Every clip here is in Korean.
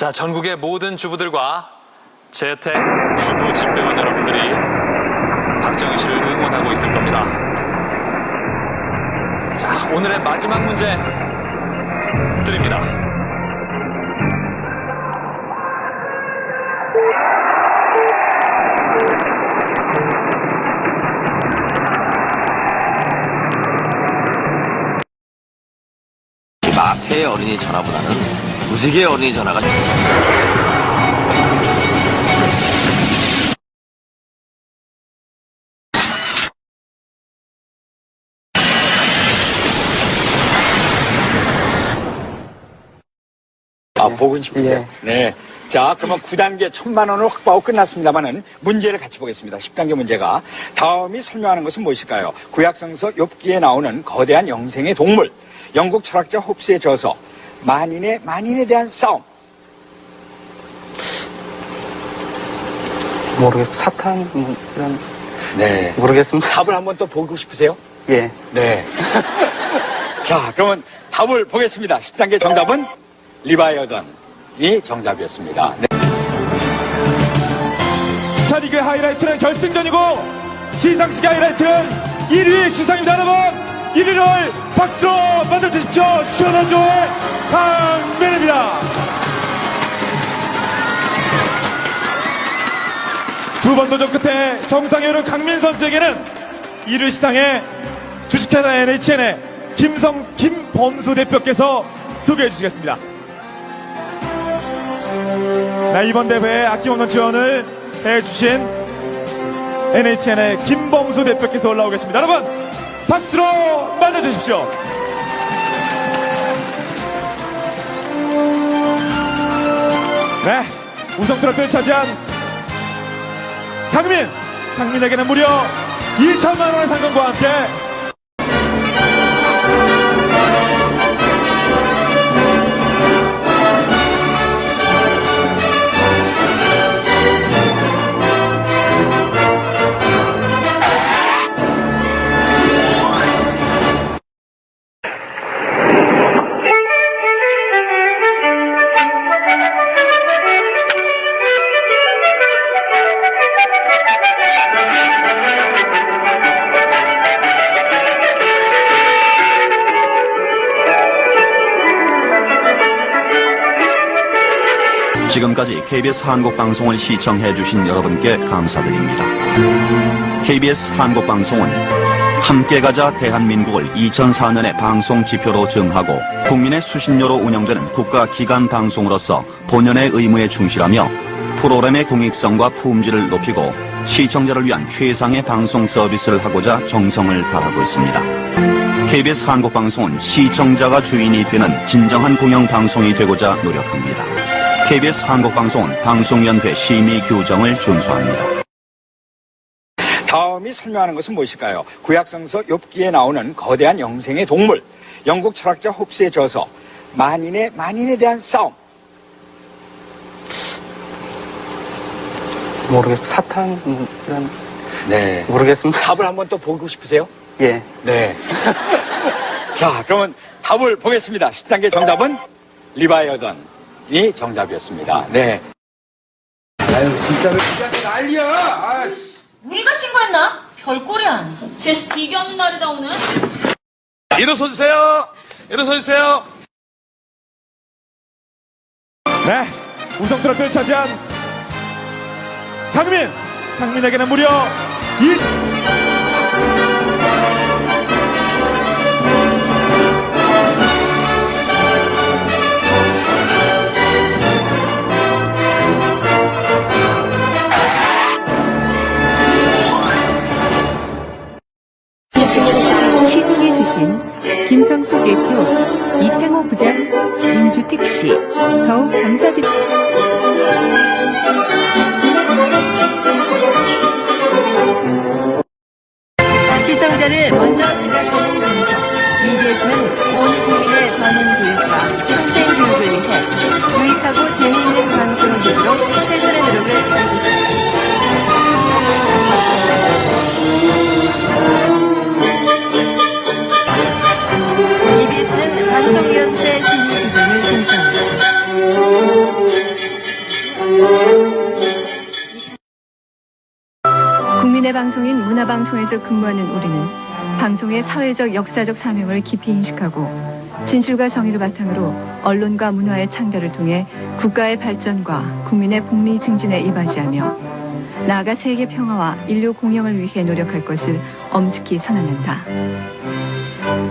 자, 전국의 모든 주부들과 재택 주부 집배원 여러분들이 박정희 씨를 응원하고 있을 겁니다. 자, 오늘의 마지막 문제 드립니다. 마페의 어린이 전화보다는 무지개 어린이 전화가 아, 보고 싶으세요? 네. 자, 그러면 9단계 1000만 원을 확보하고 끝났습니다만은 문제를 같이 보겠습니다. 10단계 문제가 다음이 설명하는 것은 무엇일까요? 구약성서 욥기에 나오는 거대한 영생의 동물, 영국 철학자 홉스의 저서, 만인의 만인에 대한 싸움. 모르겠 사탄 뭐 이런 네. 모르겠습니다. 답을 한번 또 보고 싶으세요? 예. 네. 자, 그러면 답을 보겠습니다. 10단계 정답은 리바이어던이 정답이었습니다. 네. 스타리그 하이라이트는 결승전이고 시상식 하이라이트는 1위 시상입니다 여러분 1위를 박수로 만들어주십시오. 시원한 조의 강민입니다. 두 번 도전 끝에 오른 강민 선수에게는 1위 시상에 주식회사 NHN의 김성 김범수 대표께서 소개해 주시겠습니다. 네, 이번 대회에 아낌없는 지원을 해주신 NHN의 김범수 대표께서 올라오 계십니다. 여러분, 박수로 맞아주십시오. 네, 우승 트로피를 차지한 강민! 강민에게는 무려 2천만 원 지금까지 KBS 한국방송을 시청해주신 여러분께 감사드립니다. KBS 한국방송은 함께 가자 대한민국을 2004년의 방송 지표로 정하고 국민의 수신료로 운영되는 국가기관 방송으로서 본연의 의무에 충실하며 프로그램의 공익성과 품질을 높이고 시청자를 위한 최상의 방송 서비스를 하고자 정성을 다하고 있습니다. KBS 한국방송은 시청자가 주인이 되는 진정한 공영방송이 되고자 노력합니다. KBS 한국방송은 방송연대 심의 규정을 준수합니다. 다음이 설명하는 것은 무엇일까요? 구약성서 욥기에 나오는 거대한 영생의 동물, 영국 철학자 홉스의 저서, 만인의 만인에 대한 싸움. 모르겠 사탄 뭐 이런 네. 모르겠습니다. 답을 한번 또 보고 싶으세요? 예. 네. 자, 그러면 답을 보겠습니다. 10단계 정답은 리바이어던 이 정답이었습니다. 네. 아유 진짜로 시간이 난리야. 아이씨. 우리가 신고했나? 별꼴이야. 제수 되게 없는 날이다 오늘. 일어서 주세요. 일어서 주세요. 네, 우승 트로피를 차지한 강민. 강민에게는 무려 이 김성수 대표, 이창호 부장, 임주택 씨, 더욱 감사드립니다. 시청자를 먼저 생각하는 방송. EBS는 온 국민의 전인 교육과 평생 교육을 위해 유익하고 재미있는 방송이 되도록 최선의 노력을 다하고 있습니다. 국민의 방송인 문화방송에서 근무하는 우리는 방송의 사회적 역사적 사명을 깊이 인식하고 진실과 정의를 바탕으로 언론과 문화의 창달을 통해 국가의 발전과 국민의 복리 증진에 이바지하며 나아가 세계 평화와 인류 공영을 위해 노력할 것을 엄숙히 선언한다.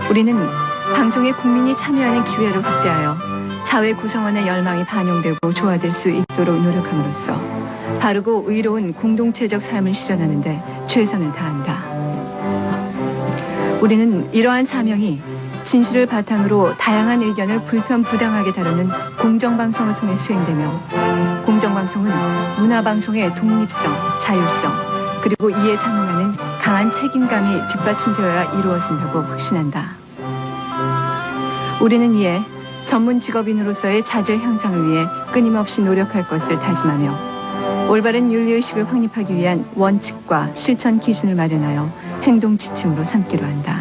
우리는 방송에 국민이 참여하는 기회를 확대하여 사회 구성원의 열망이 반영되고 조화될 수 있도록 노력함으로써 바르고 의로운 공동체적 삶을 실현하는데 최선을 다한다. 우리는 이러한 사명이 진실을 바탕으로 다양한 의견을 불편 부당하게 다루는 공정방송을 통해 수행되며 공정방송은 문화방송의 독립성, 자율성, 그리고 이에 상응하는 강한 책임감이 뒷받침되어야 이루어진다고 확신한다. 우리는 이에 전문 직업인으로서의 자질 향상을 위해 끊임없이 노력할 것을 다짐하며 올바른 윤리의식을 확립하기 위한 원칙과 실천 기준을 마련하여 행동 지침으로 삼기로 한다.